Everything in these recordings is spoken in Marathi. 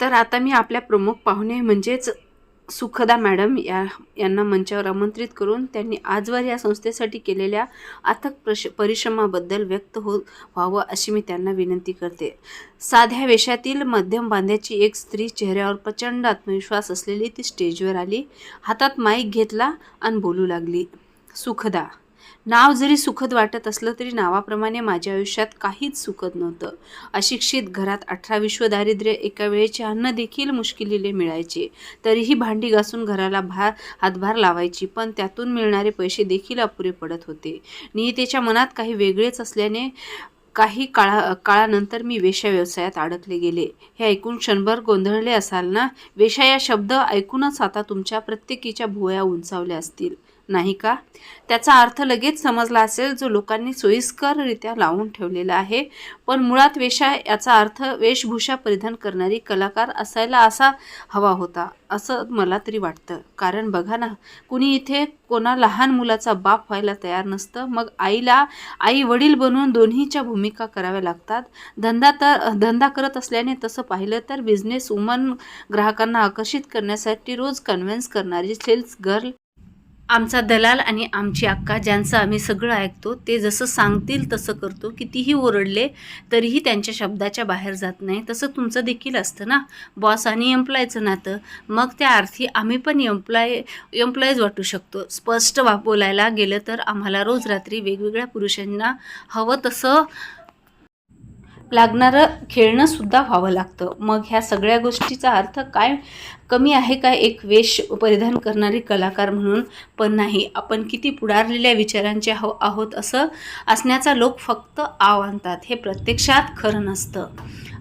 तर आता मी आपल्या प्रमुख पाहुणे म्हणजेच सुखदा मॅडम या यांना मंचावर आमंत्रित करून त्यांनी आजवर या संस्थेसाठी केलेल्या अथक प्रश परिश्रमाबद्दल व्यक्त हो व्हावं अशी मी त्यांना विनंती करते. साध्या वेशातील मध्यम बांध्याची एक स्त्री चेहऱ्यावर प्रचंड आत्मविश्वास असलेली ती स्टेजवर आली हातात माईक घेतला आणि बोलू लागली सुखदा नाव जरी सुखद वाटत असलं तरी नावाप्रमाणे माझ्या आयुष्यात काहीच सुखद नव्हतं. अशिक्षित घरात अठरा विश्व दारिद्र्य एका वेळेचे अन्न देखील मुश्किलीने मिळायचे. तरीही भांडी घासून घराला भार हातभार लावायची पण त्यातून मिळणारे पैसे देखील अपुरे पडत होते. नियतेच्या मनात काही वेगळेच असल्याने काही काळा काळानंतर मी वेश्या व्यवसायात अडकले गेले. हे ऐकून क्षणभर गोंधळले असाल ना? वेश्या या शब्द ऐकूनच आता तुमच्या प्रत्येकीच्या भुवया उंचावल्या असतील. नाही का? त्याचा अर्थ लगेच समजला असेल जो लोकांनी सोयीस्कररित्या लावून ठेवलेला आहे. पण मुळात वेशा याचा अर्थ वेशभूषा परिधान करणारी कलाकार असायला असा हवा होता असं मला तरी वाटतं. कारण बघा ना कुणी इथे कोणा लहान मुलाचा बाप व्हायला तयार नसतं मग आईला आई वडील बनवून दोन्हीच्या भूमिका कराव्या लागतात. धंदा तर धंदा करत असल्याने तसं पाहिलं तर बिझनेस वुमन ग्राहकांना आकर्षित करण्यासाठी रोज कन्व्हिन्स करणारी सेल्स गर्ल आमचा दलाल आणि आमची अक्का ज्यांचं आम्ही सगळं ऐकतो ते जसं सांगतील तसं करतो. कितीही ओरडले तरीही त्यांच्या शब्दाच्या बाहेर जात नाही. तसं तुमचं देखील असतं ना? बॉस आणि एम्प्लॉयचं नातं. मग त्या अर्थी आम्ही पण एम्प्लॉय एम्प्लॉईज वाटू शकतो. स्पष्ट वा बोलायला गेलं तर आम्हाला रोज रात्री वेगवेगळ्या पुरुषांना हवं तसं लागणारं खेळणंसुद्धा व्हावं लागतं. मग ह्या सगळ्या गोष्टीचा अर्थ काय? कमी आहे का एक वेश परिधान करणारी कलाकार म्हणून? पण नाही. आपण किती पुढारलेल्या विचारांचे आहो आहोत असं असण्याचा लोक फक्त आव आणतात. हे प्रत्यक्षात खरं नसतं.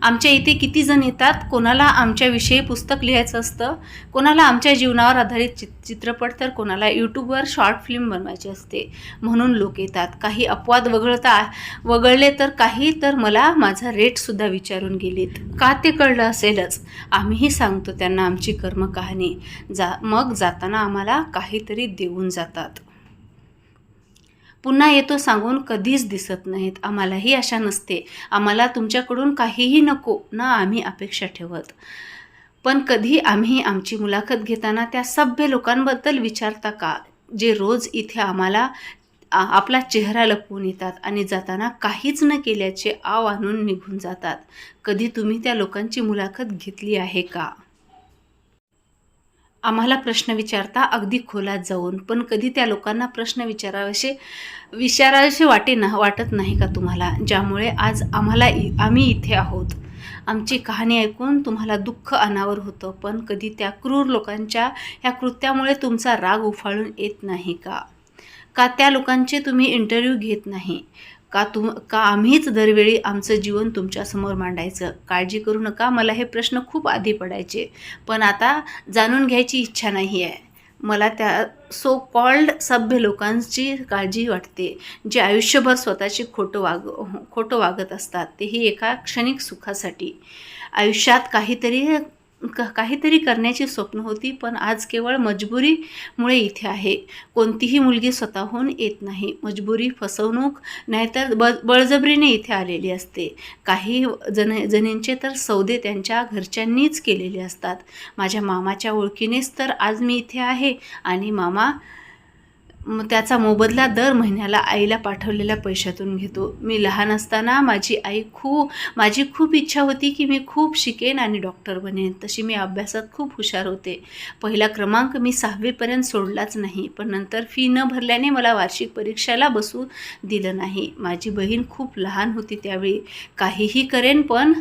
आमच्या इथे किती जण येतात? कोणाला आमच्याविषयी पुस्तक लिहायचं असतं? कोणाला आमच्या जीवनावर आधारित चित चित्रपट? तर कोणाला यूट्यूबवर शॉर्ट फिल्म बनवायची असते म्हणून लोक येतात. काही अपवाद वगळता वगळले तर काही तर मला माझा रेटसुद्धा विचारून गेलेत. का ते कळलं असेलच? आम्हीही सांगतो त्यांना आमची कर्मकहाणी. जा मग जाताना आम्हाला काहीतरी देऊन जातात. पुन्हा येतो सांगून कधीच दिसत नाहीत. आम्हालाही आशा नसते. आम्हाला तुमच्याकडून काहीही नको ना आम्ही अपेक्षा ठेवत. पण कधी आम्ही आमची मुलाखत घेताना त्या सभ्य लोकांबद्दल विचारता का? जे रोज इथे आम्हाला आपला चेहरा लपवून येतात आणि जाताना काहीच न केल्याचे आव आणून निघून जातात. कधी तुम्ही त्या लोकांची मुलाखत घेतली आहे का? आम्हाला प्रश्न विचारता अगदी खोलात जाऊन पण कधी त्या लोकांना प्रश्न विचारावेसे विचारावेसे वाटे ना वाटत नाही का तुम्हाला? ज्यामुळे आज आम्हाला इ आम्ही इथे आहोत. आमची कहाणी ऐकून तुम्हाला दुःख अनावर होतं पण कधी त्या क्रूर लोकांच्या ह्या कृत्यामुळे तुमचा राग उफाळून येत नाही का? का त्या लोकांचे तुम्ही इंटरव्ह्यू घेत नाही? का तुम का आम्हीच दरवेळी आमचं जीवन तुमच्यासमोर मांडायचं? काळजी करू नका मला हे प्रश्न खूप आधी पडायचे. पण आता जाणून घ्यायची इच्छा नाही आहे. मला त्या सो कॉल्ड सभ्य लोकांची काळजी वाटते जे आयुष्यभर स्वतःची खोटं वाग खोटं वागत असतात. तेही एका क्षणिक सुखासाठी. आयुष्यात काहीतरी क काहीतरी करण्याची स्वप्न होती पण आज केवळ मजबुरीमुळे इथे आहे. कोणतीही मुलगी स्वतःहून येत नाही. मजबुरी फसवणूक नाहीतर ब बळजबरीने इथे आलेली असते. काही जण जणींचे तर सौदे त्यांच्या घरच्यांनीच केलेले असतात. माझ्या मामाच्या ओळखीनेच तर आज मी इथे आहे आणि मामा त्याचा मोबदला दर महिन्याला आईला पाठवलेल्या पैशातून घेतो. मी लहान असताना माझी आई खूप माझी खूप इच्छा होती की मी खूप शिकेन आणि डॉक्टर बनेन. तशी मी अभ्यासात खूप हुशार होते. पहिला क्रमांक मी सहावीपर्यंत सोडलाच नाही पण नंतर फी न भरल्याने मला वार्षिक परीक्षेला बसू दिलं नाही. माझी बहीण खूप लहान होती त्यावेळी. काहीही करेन पण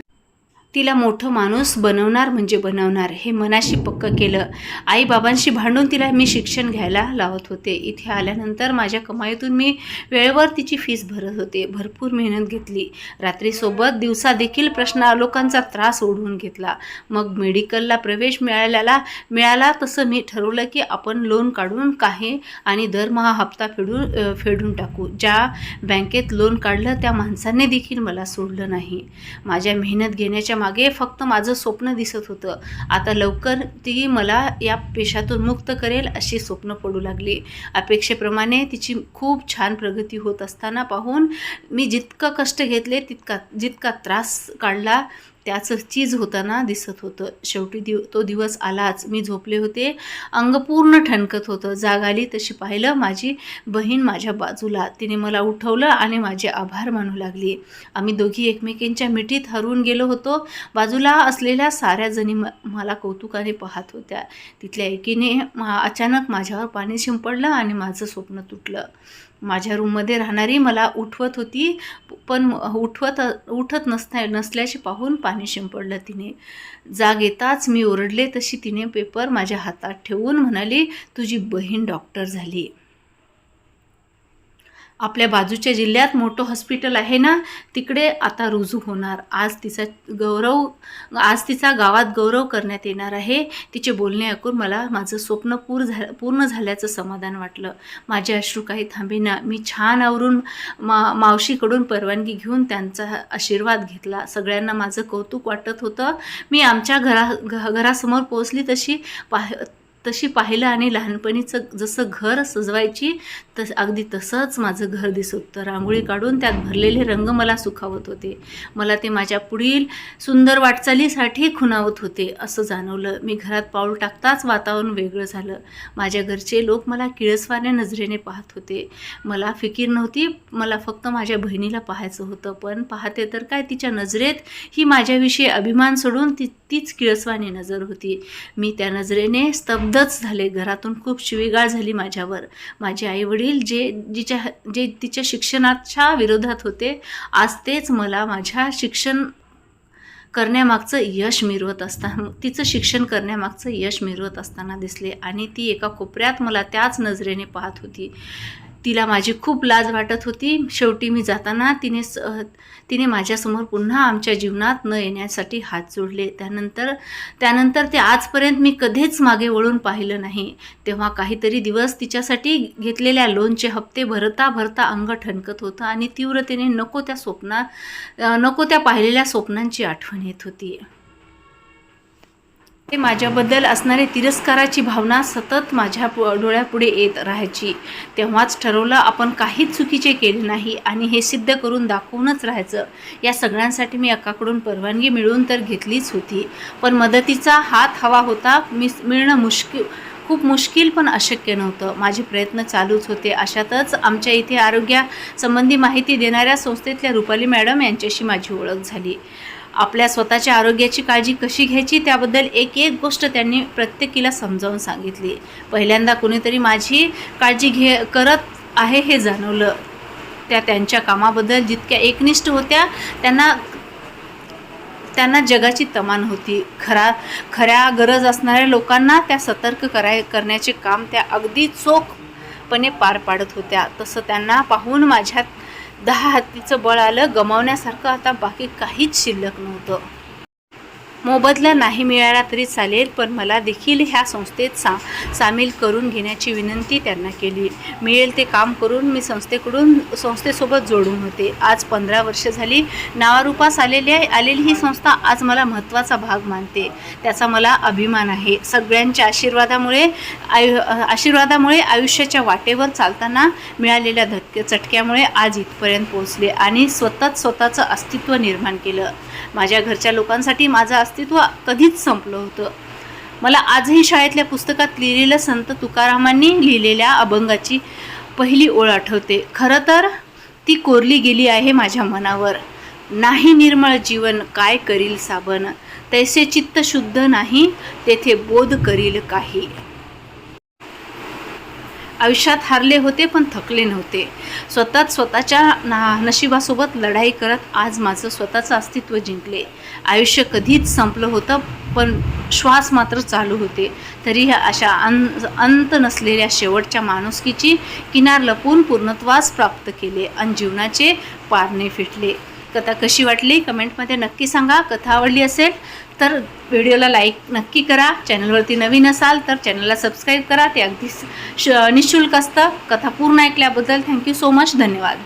तिला मोठं माणूस बनवणार म्हणजे बनवणार. हे मनाशी पक्क केलं. आईबाबांशी भांडून तिला मी शिक्षण घ्यायला लावत होते. इथे आल्यानंतर माझ्या कमाईतून मी वेळेवर तिची फीस भरत होते. भरपूर मेहनत घेतली. रात्रीसोबत दिवसादेखील प्रश्न लोकांचा त्रास ओढवून घेतला. मग मेडिकलला प्रवेश मिळाल्याला मिळाला तसं मी ठरवलं की आपण लोन काढून काही आणि दरमहा हप्ता फेडून फेडून टाकू. ज्या बँकेत लोन काढलं त्या माणसाने देखील मला सोडलं नाही. माझ्या मेहनत घेण्याच्या मागे फक्त माझं स्वप्न दिसत होतं. आता लवकर ती मला या पेशातून मुक्त करेल अशी स्वप्न पडू लागली. अपेक्षेप्रमाणे तिची खूप छान प्रगती होत असताना पाहून मी जितकं कष्ट घेतले तितका जितका त्रास काढला त्याचं चीज होताना दिसत होतं. शेवटी दिव तो दिवस आलाच. मी झोपले होते. अंग पूर्ण ठणकत होतं. जाग आली तशी पाहिलं माझी बहीण माझ्या बाजूला. तिने मला उठवलं आणि माझे आभार मानू लागली. आम्ही दोघी एकमेकींच्या मिठीत हरवून गेलो होतो. बाजूला असलेल्या साऱ्या जणी म मला कौतुकाने पाहत होत्या. तिथल्या एकीने मा- अचानक माझ्यावर पाणी शिंपडलं आणि माझं स्वप्न तुटलं. माझ्या रूममध्ये राहणारी मला उठवत होती पण उठवत उठत नसता नसल्याचे पाहून पाणी शिंपडलं तिने. जाग येताच मी ओरडले तशी तिने पेपर माझ्या हातात ठेवून म्हणाली तुझी बहीण डॉक्टर झाली. आपल्या बाजूच्या जिल्ह्यात मोठं हॉस्पिटल आहे ना तिकडे आता रुजू होणार. आज तिचा गौरव आज तिचा गावात गौरव करण्यात येणार आहे. तिचे बोलणे ऐकून मला माझं स्वप्न पूर झा पूर्ण झाल्याचं समाधान वाटलं. माझे अश्रू काही थांबेना मी छान आवरून मा मावशीकडून परवानगी घेऊन त्यांचा आशीर्वाद घेतला. सगळ्यांना माझं कौतुक वाटत होतं. मी आमच्या घरा घ घरासमोर पोचली तशी पाह तशी पाहिलं आणि लहानपणीचं जसं घर सजवायची तस अगदी तसंच माझं घर दिसत. होतं रांगोळी काढून त्यात भरलेले रंग मला सुखावत होते. मला ते माझ्या पुढील सुंदर वाटचालीसाठी खुणावत होते असं जाणवलं. मी घरात पाऊल टाकताच वातावरण वेगळं झालं. माझ्या घरचे लोक मला किळसवाऱ्या नजरेने पाहत होते. मला फिकीर नव्हती मला फक्त माझ्या बहिणीला पाहायचं होतं. पण पाहते तर काय तिच्या नजरेत ही माझ्याविषयी अभिमान सोडून ती तीच किळसवाणी नजर होती. मी त्या नजरेने दच झाले घरातून खूप शिवीगाळ झाली माझ्यावर. माझे आईवडील जे जिच्या जे तिच्या शिक्षणाच्या विरोधात होते आज तेच मला माझ्या शिक्षण करण्यामागचं यश मिरवत असताना तिचं शिक्षण करण्यामागचं यश मिरवत असताना दिसले आणि ती एका कोपऱ्यात मला त्याच नजरेने पाहत होती. तिला माझी खूप लाज वाटत होती. शेवटी मी जाताना तिने स तिने माझ्यासमोर पुन्हा आमच्या जीवनात न येण्यासाठी हात जोडले. त्यानंतर त्यानंतर ते आजपर्यंत मी कधीच मागे वळून पाहिलं नाही. तेव्हा काहीतरी दिवस तिच्यासाठी घेतलेल्या लोनचे हप्ते भरता भरता अंग ठणकत होतं आणि तीव्रतेने नको त्या स्वप्ना नको त्या पाहिलेल्या स्वप्नांची आठवण येत होती. ते माझ्याबद्दल असणारी तिरस्काराची भावना सतत माझ्या पु डोळ्यापुढे येत राहायची. तेव्हाच ठरवलं आपण काहीच चुकीचे केले नाही आणि हे सिद्ध करून दाखवूनच राहायचं. या सगळ्यांसाठी मी अक्काकडून परवानगी मिळवून तर घेतलीच होती. पण मदतीचा हात हवा होता मिस मिळणं मुश्किल खूप मुश्किल पण अशक्य नव्हतं. माझे प्रयत्न चालूच होते. अशातच आमच्या इथे आरोग्यासंबंधी माहिती देणाऱ्या संस्थेतल्या रुपाली मॅडम यांच्याशी माझी ओळख झाली. आपल्या स्वतःच्या आरोग्याची काळजी कशी घ्यायची त्याबद्दल एक एक गोष्ट त्यांनी प्रत्येकीला समजावून सांगितली. पहिल्यांदा कुणीतरी माझी काळजी घे करत आहे हे जाणवलं. त्या त्यांच्या कामाबद्दल जितक्या एकनिष्ठ होत्या त्यांना त्यांना जगाची तमान होती. खरा खऱ्या गरज असणाऱ्या लोकांना त्या सतर्क कराय करण्याचे काम त्या अगदी चोखपणे पार पाडत होत्या. तसं त्यांना पाहून माझ्यात दहा हत्तीचं बळ आलं गमावण्यासारखं आता बाकी काहीच शिल्लक नव्हतं. मोबदला नाही मिळाला तरी चालेल पण मला देखील ह्या संस्थेत सा सामील करून घेण्याची विनंती त्यांना केली. मिळेल ते काम करून मी संस्थेकडून संस्थेसोबत जोडून होते. आज पंधरा वर्ष झाली नावारूपास आलेली आहे आलेली ही संस्था आज मला महत्त्वाचा भाग मानते. त्याचा मला अभिमान आहे. सगळ्यांच्या आशीर्वादामुळे आयु आशीर्वादामुळे आयुष्याच्या वाटेवर चालताना मिळालेल्या धक्के चटक्यामुळे आज इथपर्यंत पोहोचले आणि स्वतःच स्वतःचं अस्तित्व निर्माण केलं. माझ्या घरच्या लोकांसाठी माझं अस्तित्व कधीच संपलं होतं. मला आजही शाळेतल्या पुस्तकात लिहिलेलं संत तुकारामांनी लिहिलेल्या अभंगाची पहिली ओळ आठवते. खरं तर ती कोरली गेली आहे माझ्या मनावर. नाही निर्मळ जीवन काय करील साबण? तैसे चित्त शुद्ध नाही तेथे बोध करील काही. आयुष्यात हारले होते पण थकले नव्हते. स्वतःच स्वतःच्या ना नशिबासोबत लढाई करत आज माझं स्वतःचं अस्तित्व जिंकले. आयुष्य कधीच संपलं होतं पण श्वास मात्र चालू होते. तरी ह्या अशा अन अंत नसलेल्या शेवटच्या माणुसकीची किनार लपून पूर्णत्वास प्राप्त केले आणि जीवनाचे पारणे फिटले. कथा कशी वाटली कमेंटमध्ये नक्की सांगा. कथा आवडली असेल तर व्हिडिओला लाईक नक्की करा. चॅनलवरती नवीन असाल तर चॅनलला सबस्क्राईब करा. ते अगदी श निशुल्क असतं. कथा पूर्ण ऐकल्याबद्दल थँक्यू सो मच. धन्यवाद.